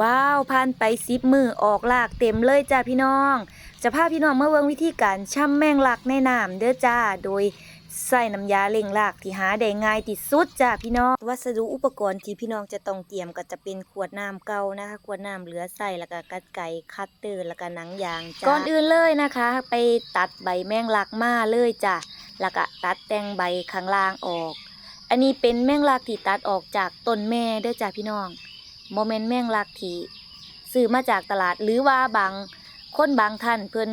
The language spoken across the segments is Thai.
ว้าวผ่านไปสิบมือออกลากเต็มเลยจ้าพี่น้อง จะพาพี่น้องมาเบิ่งวิธีการช่ำแมงลักในน้ำเด้อจ้า โดยใส่น้ำยาเล่งลากที่หาได้ง่ายที่สุดจ้าพี่น้อง วัสดุอุปกรณ์ที่พี่น้องจะต้องเตรียมก็จะเป็นขวดน้ำเก่านะคะ ขวดน้ำเหลือใส่แล้วก็กัดไก่คัตเตอร์แล้วก็หนังยางจ้าก่อนอื่นเลยนะคะ ไปตัดใบแมงลักมาเลยจ้าแล้วก็ตัดแต่งใบข้างล่างออก อันนี้เป็นแมงลักที่ตัดออกจากต้นแม่เด้อจ้าพี่น้อง โมเมนแมงลักที่ซื้อมาจากตลาดหรือว่าบางคนบางท่านเพิ่น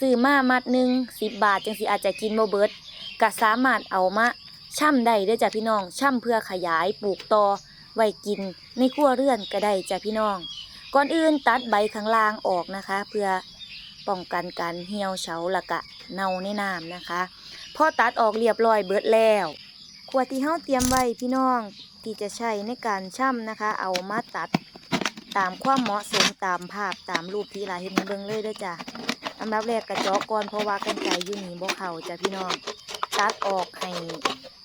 ซื้อมามัดหนึ่งสิบบาทจังสิอาจจะกินโมเบิดก็สามารถเอามาช่ำได้เด้อจ้าพี่น้องช่ำเพื่อขยายปลูกต่อไว้กินในครัวเรือนก็ได้จ้าพี่น้อง ก่อนอื่นตัดใบข้างล่างออกนะคะ เพื่อป้องกันการเหี่ยวเฉาละกะเน่าในน้ำนะคะพอตัดออกเรียบร้อยเบิดแล้วขวดที่เฮาเตรียมไว้พี่น้อง ที่จะใช้ในการช่ำนะคะ เอามาตัดตามความเหมาะสมตามภาพตามรูปที่ลาเห็นให้เบิ่งเลยด้อจ้ะอันดับแรกกระเจาะก่อนเพราะว่ากันไกอยู่นี่บ่เข้าจ้ะพี่น้องตัดออกให้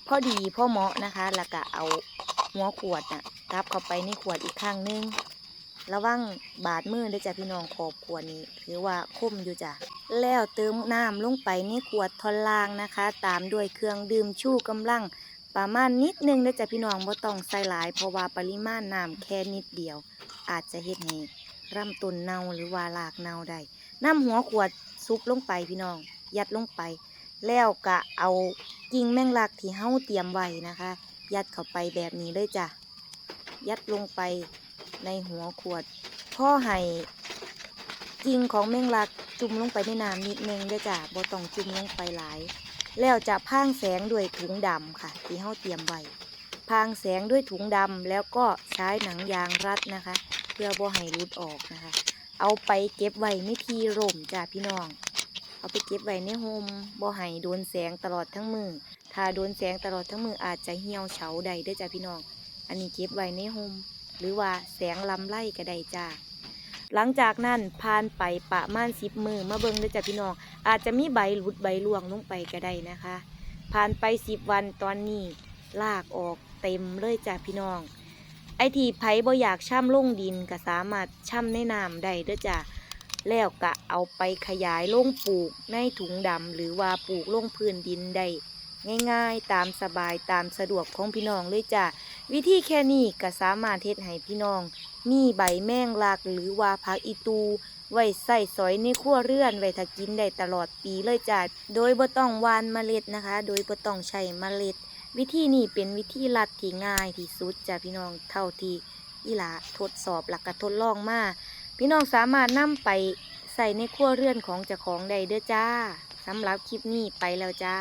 พอดีพอเหมาะนะคะ แล้วก็เอาหัวขวดน่ะกลับเข้าไปในขวดอีกข้างนึงระวังบาดมือด้อจ้ะพี่น้องขอบขวดนี้ถือว่าคมอยู่จ้ะแล้วเติมน้ำลงไปในขวดทอนล่างนะคะ ตามด้วยเครื่องดื่มชูกำลัง ประมาณนิดนึงเด้อจ้ะพี่น้องบ่ต้องใส่หลาย เพราะว่าปริมาณน้ำแค่นิดเดียว อาจจะเฮ็ดให้ร่ำต้นเน่าหรือว่ารากเน่าได้น้ำหัวขวดซุปลงไปพี่น้อง ยัดลงไป แล้วก็เอากิ่งแมงลักที่เฮาเตรียมไว้นะคะ ยัดเข้าไปแบบนี้เลยจ้ะยัดลงไปในหัวขวดพ่อให้กิ่งของแมงลักจุ่มลงไปในน้ำนิดนึงด้อจ้ะบ่ต้องจุ่มลงไปหลาย แล้วจะพางแสงด้วยถุงดำค่ะ ที่เฮาเตรียมไว้พางแสงด้วยถุงดำแล้วก็ใช้หนังยางรัดนะคะ เพื่อบ่ให้รุดออกนะคะ เอาไปเก็บไว้ในที่ร่มจ้าพี่น้อง เอาไปเก็บไว้ในโฮมบ่ให้โดนแสงตลอดทั้งมือถ้าโดนแสงตลอดทั้งมืออาจจะเหี่ยวเฉาได้ด้อจ้าพี่น้อง อันนี้เก็บไว้ในโฮมหรือว่าแสงลำไล่ก็ได้จ้า หลังจากนั้นผ่านไปประมาณสิบมือมาเบิ่งเด้อจ้าพี่น้อง อาจจะมีใบหลุดใบร่วงลงไปก็ได้นะคะ ผ่านไปสิบวันตอนนี้ลากออกเต็มเลยจ้าพี่น้อง ไอทีไผบ่อยากช่ำลงดินก็สามารถช่ำในน้ำได้เด้อจ้าแล้วก็เอาไปขยายลงปลูกในถุงดำหรือว่าปลูกลงพื้นดินได้ ง่ายๆ ตามสบายตามสะดวกของพี่น้องเลยจ้าวิธีแค่นี้ก็สามารถเฮ็ดให้พี่น้อง มีใบแมงลักหรือว่าผักอีตู ไว้ใส่สอยในครัวเรือนไว้ถ้ากินได้ตลอดปีเลยจ้ะโดยบ่ต้องหวานเมล็ดนะคะ โดยบ่ต้องใช้เมล็ด วิธีนี้เป็นวิธีลัดที่ง่ายที่สุดจ้ะพี่น้องเท่าที่อีหลาทดสอบหลักกระทดลองมาพี่น้องสามารถนำไปใส่ในครัวเรือนของเจ้าของได้เด้อจ้าสำหรับคลิปนี้ไปแล้วจ้า